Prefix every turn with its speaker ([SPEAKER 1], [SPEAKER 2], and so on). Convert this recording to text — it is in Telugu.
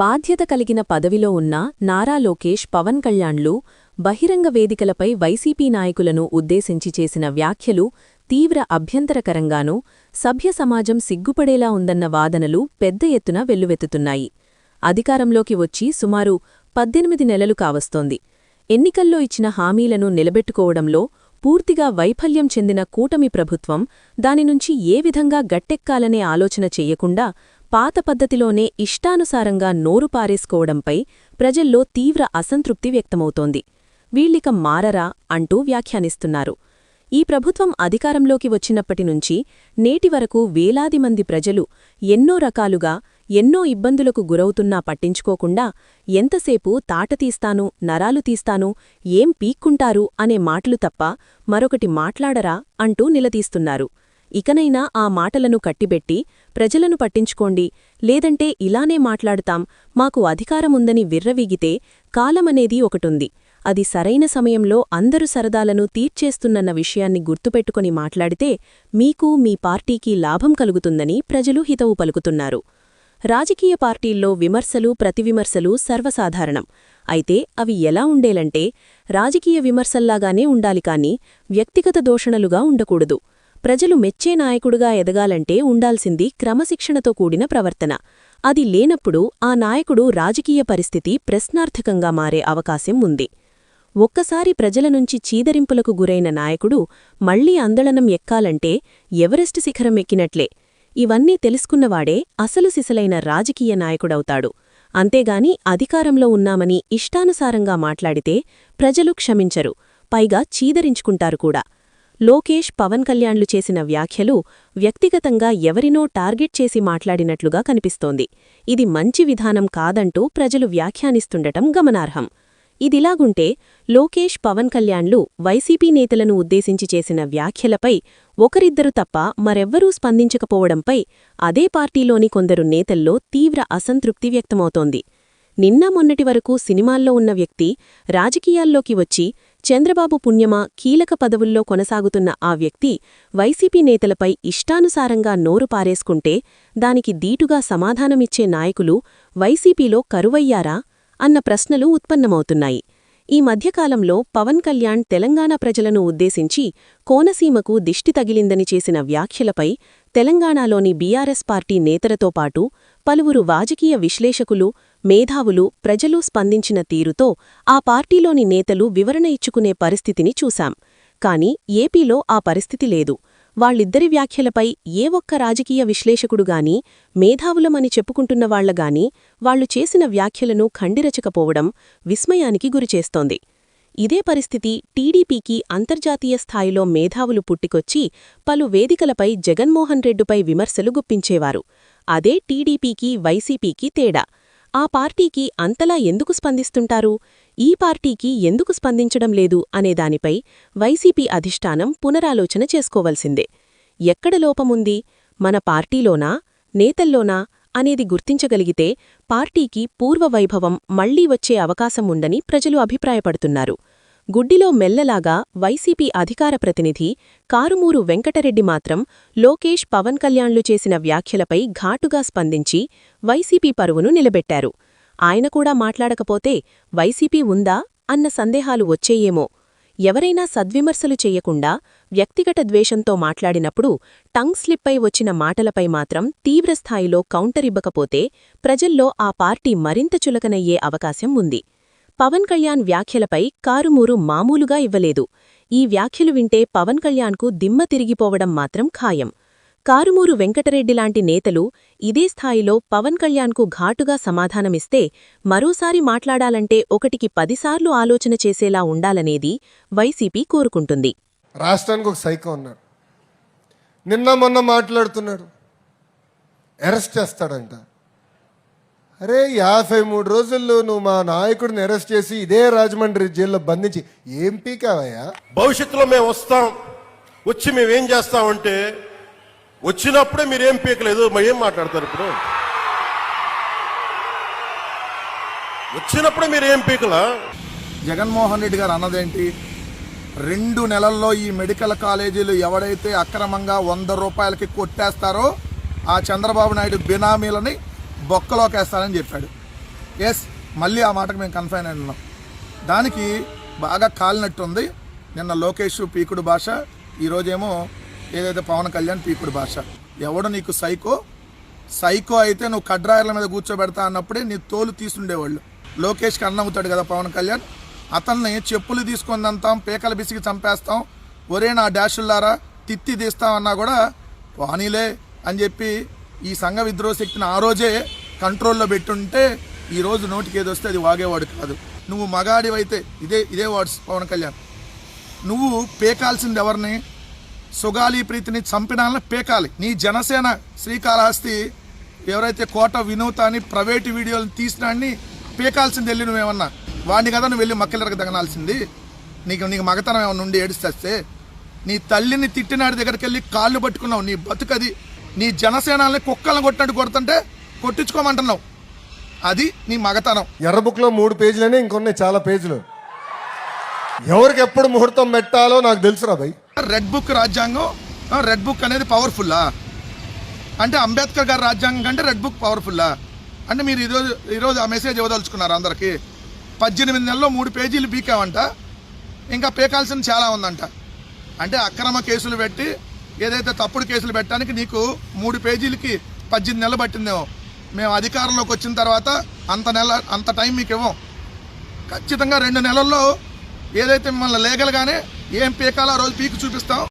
[SPEAKER 1] బాధ్యత కలిగిన పదవిలో ఉన్న నారా లోకేష్ పవన్ కళ్యాణ్లు బహిరంగ వేదికలపై వైసీపీ నాయకులను ఉద్దేశించి చేసిన వ్యాఖ్యలు తీవ్ర అభ్యంతరకరంగానూ సభ్య సమాజం సిగ్గుపడేలా ఉందన్న వాదనలు పెద్ద ఎత్తున వెల్లువెత్తుతున్నాయి. అధికారంలోకి వచ్చి సుమారు పద్దెనిమిది నెలలు కావస్తోంది. ఎన్నికల్లో ఇచ్చిన హామీలను నిలబెట్టుకోవడంలో పూర్తిగా వైఫల్యం చెందిన కూటమి ప్రభుత్వం దానినుంచి ఏ విధంగా గట్టెక్కాలనే ఆలోచన చెయ్యకుండా పాత పద్ధతిలోనే ఇష్టానుసారంగా నోరు పారేసుకోవడంపై ప్రజల్లో తీవ్ర అసంతృప్తి వ్యక్తమవుతోంది. వీళ్ళిక మారరా అంటూ వ్యాఖ్యానిస్తున్నారు. ఈ ప్రభుత్వం అధికారంలోకి వచ్చినప్పటినుంచి నేటి వరకు వేలాది మంది ప్రజలు ఎన్నో రకాలుగా ఎన్నో ఇబ్బందులకు గురవుతున్నా పట్టించుకోకుండా ఎంతసేపు తాటతీస్తాను నరాలు తీస్తాను ఏం పీక్కుంటారు అనే మాటలు తప్ప మరొకటి మాట్లాడరా అంటూ నిలదీస్తున్నారు. ఇకనైనా ఆ మాటలను కట్టిబెట్టి ప్రజలను పట్టించుకోండి లేదంటే ఇలానే మాట్లాడతాం మాకు అధికారముందని విర్రవీగితే కాలమనేది ఒకటుంది. అది సరైన సమయంలో అందరు సరదాలను తీర్చేస్తున్నన్న విషయాన్ని గుర్తుపెట్టుకుని మాట్లాడితే మీకు మీ పార్టీకి లాభం కలుగుతుందని ప్రజలు హితవు పలుకుతున్నారు. రాజకీయ పార్టీల్లో విమర్శలు ప్రతివిమర్శలు సర్వసాధారణం. అయితే అవి ఎలా ఉండేలంటే రాజకీయ విమర్శల్లాగానే ఉండాలి కాని వ్యక్తిగత దోషణలుగా ఉండకూడదు. ప్రజలు మెచ్చే నాయకుడుగా ఎదగాలంటే ఉండాల్సింది క్రమశిక్షణతో కూడిన ప్రవర్తన. అది లేనప్పుడు ఆ నాయకుడు రాజకీయ పరిస్థితి ప్రశ్నార్థకంగా మారే అవకాశం ఉంది. ఒక్కసారి ప్రజల నుంచి చీదరింపులకు గురైన నాయకుడు మళ్ళీ అందళనం ఎక్కాలంటే ఎవరెస్ట్ శిఖరం ఎక్కినట్లే. ఇవన్నీ తెలుసుకున్నవాడే అసలు సిసలైన రాజకీయ నాయకుడవుతాడు. అంతేగాని అధికారంలో ఉన్నామని ఇష్టానుసారంగా మాట్లాడితే ప్రజలు క్షమించరు. పైగా చీదరించుకుంటారు కూడా. లోకేష్ పవన్ కళ్యాణ్లు చేసిన వ్యాఖ్యలు వ్యక్తిగతంగా ఎవరినో టార్గెట్ చేసి మాట్లాడినట్లుగా కనిపిస్తోంది. ఇది మంచి విధానం కాదంటూ ప్రజలు వ్యాఖ్యానిస్తుండటం గమనార్హం. ఇదిలాగుంటే లోకేష్ పవన్ కళ్యాణ్లు వైసీపీ నేతలను ఉద్దేశించి చేసిన వ్యాఖ్యలపై ఒకరిద్దరు తప్ప మరెవ్వరూ స్పందించకపోవడంపై అదే పార్టీలోని కొందరు నేతల్లో తీవ్ర అసంతృప్తి వ్యక్తమవుతోంది. నిన్న మొన్నటి వరకు సినిమాల్లో ఉన్న వ్యక్తి రాజకీయాల్లోకి వచ్చి చంద్రబాబు పుణ్యమా కీలక పదవుల్లో కొనసాగుతున్న ఆ వ్యక్తి వైసీపీ నేతలపై ఇష్టానుసారంగా నోరు పారేసుకుంటే దానికి దీటుగా సమాధానమిచ్చే నాయకులు వైసీపీలో కరువయ్యారా అన్న ప్రశ్నలు ఉత్పన్నమవుతున్నాయి. ఈ మధ్యకాలంలో పవన్ కళ్యాణ్ తెలంగాణ ప్రజలను ఉద్దేశించి కోనసీమకు దిష్టి తగిలిందని చేసిన వ్యాఖ్యలపై తెలంగాణలోని బీఆర్ఎస్ పార్టీ నేతలతో పాటు పలువురు రాజకీయ విశ్లేషకులు మేధావులు ప్రజలు స్పందించిన తీరుతో ఆ పార్టీలోని నేతలు వివరణ ఇచ్చుకునే పరిస్థితిని చూశాం. కాని ఏపీలో ఆ పరిస్థితి లేదు. వాళ్ళిద్దరి వ్యాఖ్యలపై ఏ ఒక్క రాజకీయ విశ్లేషకుడుగాని మేధావులమని చెప్పుకుంటున్నవాళ్ళగాని వాళ్ళు చేసిన వ్యాఖ్యలను ఖండిరచకపోవడం విస్మయానికి గురిచేస్తోంది. ఇదే పరిస్థితి టీడీపీకి అంతర్జాతీయ స్థాయిలో మేధావులు పుట్టికొచ్చి పలు వేదికలపై జగన్మోహన్ రెడ్డిపై విమర్శలు గుప్పించేవారు. అదే టీడీపీకి వైసీపీకి తేడా. ఆ పార్టీకి అంతలా ఎందుకు స్పందిస్తుంటారు? ఈ పార్టీకి ఎందుకు స్పందించడం లేదు అనేదానిపై వైసీపీ అధిష్టానం పునరాలోచన చేసుకోవలసిందే. ఎక్కడ లోపముంది? మన పార్టీలోనా? నేతల్లోనా? అనేది గుర్తించగలిగితే పార్టీకి పూర్వవైభవం మళ్ళీ వచ్చే అవకాశం ఉందని ప్రజలు అభిప్రాయపడుతున్నారు. గుడ్డిలో మెల్లలాగా వైసీపీ అధికార ప్రతినిధి కారుమూరు వెంకటరెడ్డి మాత్రం లోకేష్ పవన్ కళ్యాణ్లు చేసిన వ్యాఖ్యలపై ఘాటుగా స్పందించి వైసీపీ పరువును నిలబెట్టారు. ఆయన కూడా మాట్లాడకపోతే వైసీపీ ఉందా అన్న సందేహాలు వచ్చేయేమో. ఎవరైనా సద్విమర్శలు చెయ్యకుండా వ్యక్తిగత ద్వేషంతో మాట్లాడినప్పుడు టంగ్ స్లిప్పై వచ్చిన మాటలపై మాత్రం తీవ్రస్థాయిలో కౌంటరివ్వకపోతే ప్రజల్లో ఆ పార్టీ మరింత చులకనయ్యే అవకాశం ఉంది. పవన్ కళ్యాణ్ వ్యాఖ్యలపై కారుమూరు మామూలుగా ఇవ్వలేదు. ఈ వ్యాఖ్యలు వింటే పవన్ కళ్యాణ్కు దిమ్మ తిరిగిపోవడం మాత్రం ఖాయం. కారుమూరు వెంకటరెడ్డిలాంటి నేతలు ఇదే స్థాయిలో పవన్ కళ్యాణ్కు ఘాటుగా సమాధానమిస్తే మరోసారి మాట్లాడాలంటే ఒకటికి పదిసార్లు ఆలోచన చేసేలా ఉండాలనేది వైసీపీ కోరుకుంటుంది.
[SPEAKER 2] రాష్ట్రానికి ఒక సైకో ఉన్నాడు నిన్న మొన్న మాట్లాడుతున్నాడు. అరెస్ట్ చేస్తాడంట. అరే యాభై మూడు రోజుల్లో నువ్వు మా నాయకుడిని అరెస్ట్ చేసి ఇదే రాజమండ్రి జైల్లో బంధించి ఏం పీకావయ్యా?
[SPEAKER 3] భవిష్యత్తులో మేము వస్తాం. వచ్చి మేము ఏం చేస్తామంటే వచ్చినప్పుడే మీరేం పీకలేదు మరి ఏం మాట్లాడతారు ఇప్పుడు? వచ్చినప్పుడే మీరు ఏం పీకలా?
[SPEAKER 4] జగన్మోహన్ రెడ్డి గారు అన్నదేంటి? రెండు నెలల్లో ఈ మెడికల్ కాలేజీలు ఎవడైతే అక్రమంగా వంద రూపాయలకి కొట్టేస్తారో ఆ చంద్రబాబు నాయుడు బినామీలని బొక్కలోకి వేస్తానని చెప్పాడు. ఎస్ మళ్ళీ ఆ మాటకు మేము కన్ఫైన్ అయినాం దానికి బాగా కాలినట్టుంది. నిన్న లోకేష్ పీకుడు భాష ఈరోజేమో ఏదైతే పవన్ కళ్యాణ్ పీకుడు భాష. ఎవడు నీకు సైకో? సైకో అయితే నువ్వు కడ్రాయర్ల మీద కూర్చోబెడతా అన్నప్పుడే నీ తోలు తీసుండేవాళ్ళు లోకేష్కి అన్నవుతాడు కదా పవన్ కళ్యాణ్? అతన్ని చెప్పులు తీసుకొని అంతాం పేకలు బిసికి చంపేస్తాం. ఒరే నా డాషుల్లారా తిత్తి తీస్తామన్నా కూడా వానీలే అని చెప్పి ఈ సంఘ విద్రోహ శక్తిని ఆ రోజే కంట్రోల్లో పెట్టుంటే ఈరోజు నోటికి ఏది వస్తే అది వాగేవాడు కాదు. నువ్వు మగాడివైతే ఇదే ఇదే వాడ్స్ పవన్ కళ్యాణ్. నువ్వు పేకాల్సింది ఎవరిని? సుగాలి ప్రీతిని చంపినాలని పేకాలి. నీ జనసేన శ్రీకాళహస్తి ఎవరైతే కోట వినూత అని ప్రైవేటు వీడియోలు తీసినాన్ని పేకాల్సింది వెళ్ళి నువ్వేమన్నా? వాడిని కదా నువ్వు వెళ్ళి మక్కలకి తగనాల్సింది. నీకు నీకు మగతనం ఏమన్నా ఉండి ఏడిస్తే నీ తల్లిని తిట్టినాడి దగ్గరికి వెళ్ళి కాళ్ళు పట్టుకున్నావు. నీ బతుకది నీ జనసేనాల్ని కుక్కలను కొట్టినట్టు కొడుతుంటే కొట్టించుకోమంటున్నావు. అది నీ మగతనం.
[SPEAKER 2] ఎర్ర బుక్లో మూడు పేజీలనే ఇంకొన్నాయి చాలా పేజీలు. ఎవరికి ఎప్పుడు ముహూర్తం పెట్టాలో నాకు తెలుసురా భయ్.
[SPEAKER 4] రెడ్ బుక్ రాజ్యాంగం రెడ్ బుక్ అనేది పవర్ఫుల్లా అంటే అంబేద్కర్ గారి రాజ్యాంగం కంటే రెడ్ బుక్ పవర్ఫుల్లా అంటే మీరు ఈరోజు ఈరోజు ఆ మెసేజ్ ఇవ్వదలుచుకున్నారు అందరికీ. పద్దెనిమిది నెలల్లో మూడు పేజీలు బీకావంట. ఇంకా పీకాల్సింది చాలా ఉందంట. అంటే అక్రమ కేసులు పెట్టి ఏదైతే తప్పుడు కేసులు పెట్టడానికి నీకు మూడు పేజీలకి పద్దెనిమిది నెలలు పట్టిందేమో. మేము అధికారంలోకి వచ్చిన తర్వాత అంత నెల అంత టైం మీకు ఇవ్వం. ఖచ్చితంగా రెండు నెలల్లో ఏదైతే మిమ్మల్ని లీగల్గానే ఏం పీకాలో ఆ రోజు పీకి చూపిస్తాం.